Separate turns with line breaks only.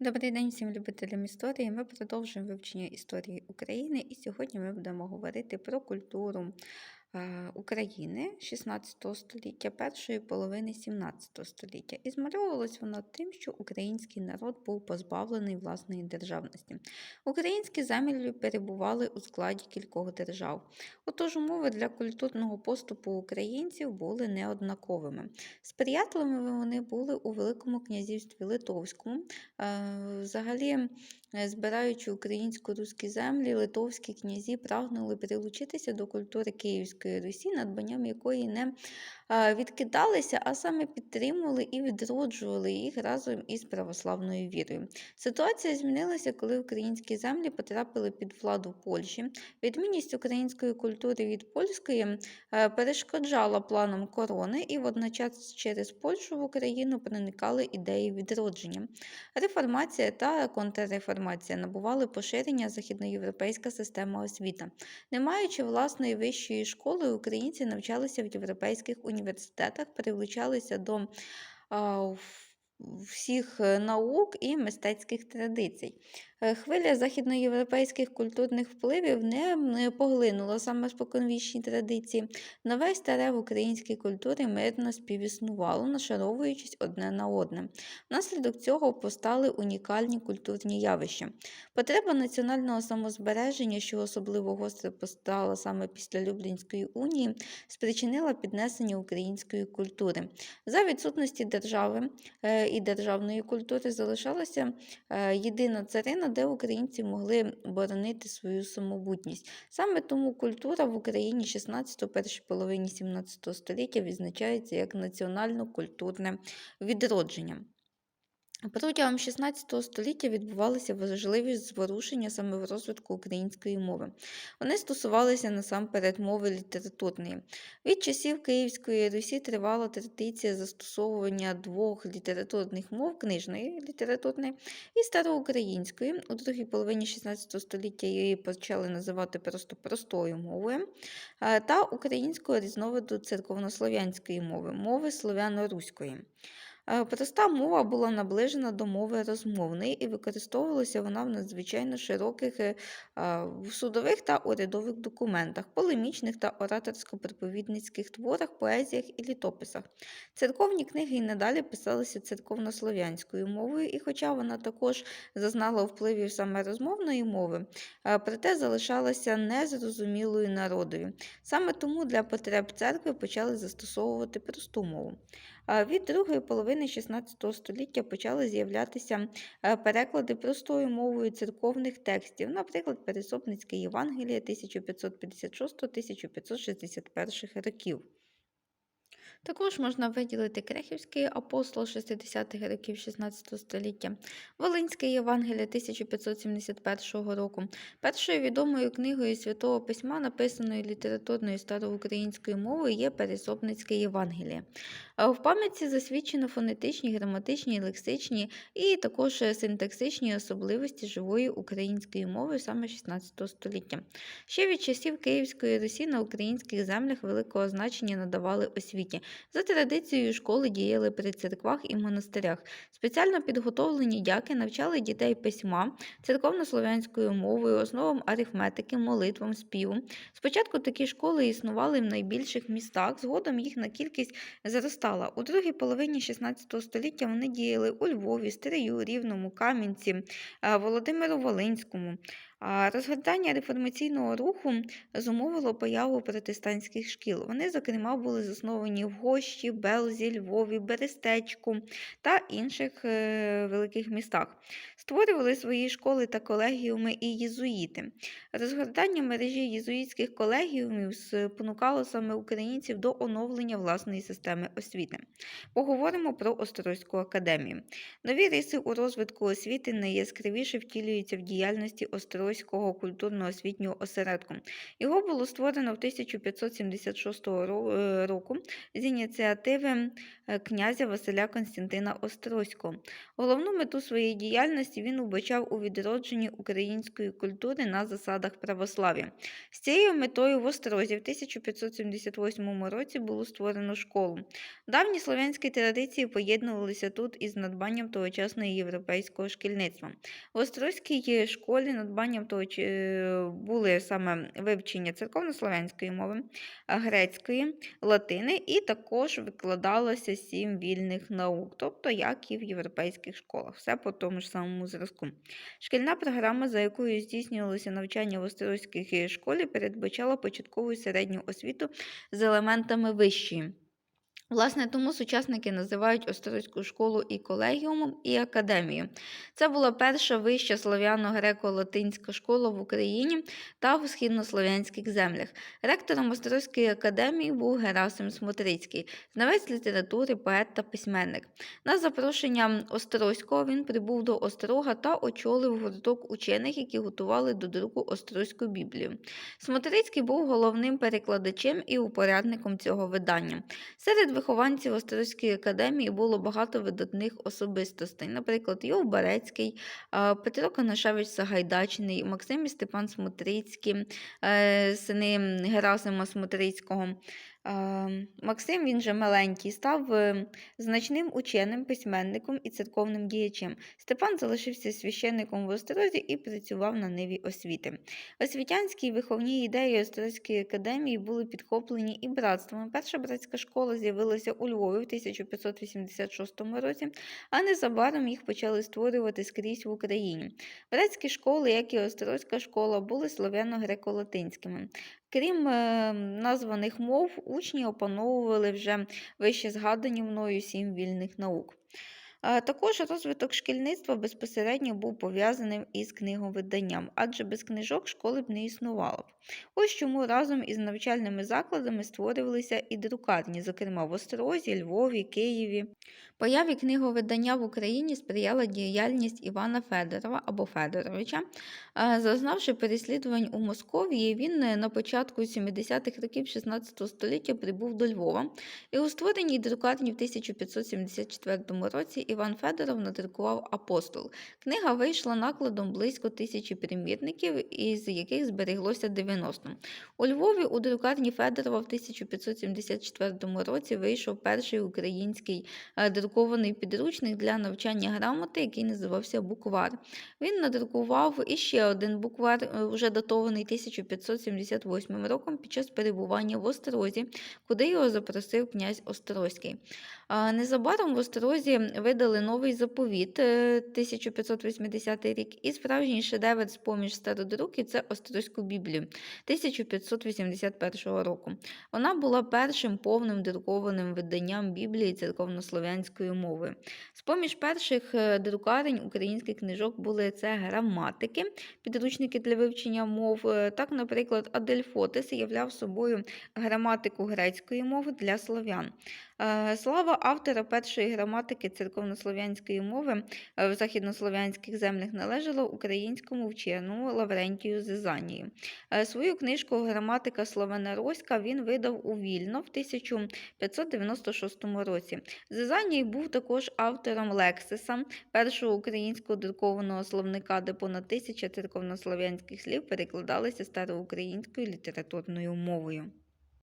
Добрий день всім любителям історії. Ми продовжуємо вивчення історії України, і сьогодні ми будемо говорити про культуру України 16 століття, першої половини 17 століття. І змальовувалось воно тим, що український народ був позбавлений власної державності. Українські землі перебували у складі кількох держав. Отож, умови для культурного поступу українців були неоднаковими. Сприятливими вони були у Великому князівстві Литовському. Е, Взагалі, е, збираючи українсько-руські землі, литовські князі прагнули прилучитися до культури Київської Русі, надбанням якої не е, відкидалися, а саме підтримували і відроджували їх разом із православною вірою. Ситуація змінилася, коли українські землі потрапили під владу Польщі. Відмінність української культури від польської е, перешкоджала планам корони, і водночас через Польщу в Україну проникали ідеї відродження. Реформація та контрреформація набували поширення західноєвропейська система освіти. Не маючи власної вищої школи, українці навчалися в європейських університетах, привчалися до всіх е, наук і мистецьких традицій. Е, Хвиля західноєвропейських культурних впливів не поглинула саме споконвічні традиції. Нове старе в українській культурі мирно співіснувало, нашаровуючись одне на одне. Внаслідок цього постали унікальні культурні явища. Потреба національного самозбереження, що особливо гостро постала саме після Люблінської унії, спричинила піднесення української культури. За відсутності держави е, і державної культури залишалася е, єдина царина, де українці могли боронити свою самобутність. Саме тому культура в Україні 16 першій половині 17 століття відзначається як національно-культурне відродження. Протягом 16 століття відбувалися важливі зворушення саме в розвитку української мови. Вони стосувалися насамперед мови літературної. Від часів Київської Русі тривала традиція застосовування двох літературних мов книжної літературної і староукраїнської. У другій половині 16 століття її почали називати просто простою мовою, та українського різновиду церковнослов'янської мови, мови слов'яно-руської. Е, Проста мова була наближена до мови розмовної і використовувалася вона в надзвичайно широких е, судових та урядових документах, полемічних та ораторсько-приповідницьких творах, поезіях і літописах. Церковні книги і надалі писалися церковнослов'янською мовою, і хоча вона також зазнала впливів саме розмовної мови, е, проте залишалася незрозумілою народові. Саме тому для потреб церкви почали застосовувати просту мову. Від другої половини 16 століття почали з'являтися е, переклади простою мовою церковних текстів, наприклад, Пересопницьке Євангеліє 1556-1561 років. Також можна виділити Крехівський апостол 60-х років 16 століття, Волинське Євангеліє 1571 року. Першою відомою книгою Святого Письма, написаною літературною староукраїнською мовою, є Пересопницьке Євангеліє. В пам'ятці засвідчено фонетичні, граматичні, лексичні і також е, синтаксичні особливості живої української мови саме 16 століття. Ще від часів Київської Русі на українських землях великого значення надавали освіті. За традицією школи діяли при церквах і монастирях. Спеціально підготовлені дяки навчали дітей письма, церковнослов'янською мовою, основам арифметики, молитвам, співу. Спочатку такі школи існували в найбільших містах, згодом їхня кількість зростала. У другій половині 16 століття вони діяли у Львові, Стрию, Рівному, Кам'янці, е, Володимиру Волинському. Розгортання реформаційного руху зумовило появу протестантських шкіл. Вони, зокрема, були засновані в Гощі, Белзі, Львові, Берестечку та інших е, великих містах. Створювали свої школи та колегіуми і єзуїти. Розгортання мережі єзуїтських колегіумів спонукало саме українців до оновлення власної системи освіти. Поговоримо про Острозьку академію. Нові риси у розвитку освіти найяскравіше втілюються в діяльності Острозького культурно-освітнього осередку. Його було створено в 1576 е, року з ініціативи князя Василя Константина Острозького. Головну мету своєї діяльності він убачав у відродженні української культури на засадах православ'я. З цією метою в Острозі в 1578 році було створено школу. Давні слов'янські традиції поєднувалися тут із надбанням тогочасного європейського шкільництва. В Острозькій школі надбанням того е, були саме вивчення церковнослов'янської мови, грецької, латини, і також викладалося сім вільних наук, тобто як і в європейських школах, все по тому ж самому зразку. Шкільна програма, за якою здійснювалося навчання в Острозькій школі, передбачала початкову і середню освіту з елементами вищої. Власне, тому сучасники називають Острозьку школу і колегіумом, і академією. Це була перша вища слав'яно-греко-латинська школа в Україні та в східнослов'янських землях. Ректором Острозької академії був Герасим Смотрицький, знавець літератури, поет та письменник. На запрошення Острозького він прибув до Острога та очолив гурток учених, які готували до друку Острозьку Біблію. Смотрицький був головним перекладачем і упорядником цього видання. Серед вихованців Острозької академії було багато видатних особистостей, наприклад, Йов Барецький, Петро Конашевич Сагайдачний, Максим і Степан Смотрицький, е, сини Герасима Смотрицького. А, Максим, він же маленький, став е, значним ученим, письменником і церковним діячем. Степан залишився священником в Острозі і працював на ниві освіти. Освітянські виховні ідеї Острозької академії були підхоплені і братствами. Перша братська школа з'явилася у Львові в 1586 році, а незабаром їх почали створювати скрізь в Україні. Братські школи, як і Острозька школа, були слов'яно-греко-латинськими. Крім е, названих мов, учні опановували вже вище згадані мною сім вільних наук. Також розвиток шкільництва безпосередньо був пов'язаним із книговиданням, адже без книжок школи б не існувало. Ось чому разом із навчальними закладами створювалися і друкарні, зокрема в Острозі, Львові, Києві. Появі книговидання в Україні сприяла діяльність Івана Федорова або Федоровича. Зазнавши переслідувань у Московії, він е, на початку 70-х років 16 століття прибув до Львова, і у створеній друкарні в 1574 році Іван Федоров надрукував апостол. Книга вийшла накладом близько тисячі примірників, із яких збереглося 90. У Львові у друкарні Федорова в 1574 році вийшов перший український е, друкований підручник для навчання грамоти, який називався Буквар. Він надрукував іще один буквар, е, вже датований 1578 роком під час перебування в Острозі, куди його запросив князь Острозький. Незабаром в Острозі видали новий заповіт е, 1580 рік, і справжній шедевр з-поміж стародруків це Острозьку Біблію 1581 року. Вона була першим повним друкованим виданням Біблії церковнослов'янською мовою. З-поміж перших е, друкарень українських книжок були це граматики, підручники для вивчення мов. Е, Так, наприклад, Адельфотис являв собою граматику грецької мови для слов'ян. Е, Слава автора першої граматики церковнослов'янської мови е, в західнослов'янських землях належала українському вченому Лаврентію Зизанію. Е, Свою книжку Граматика Словенароська він видав у Вільно в 1596 році. Зизаній був також автором Лексиса, першого українського друкованого словника, де понад тисяча церковнослов'янських слів перекладалися староукраїнською літературною мовою.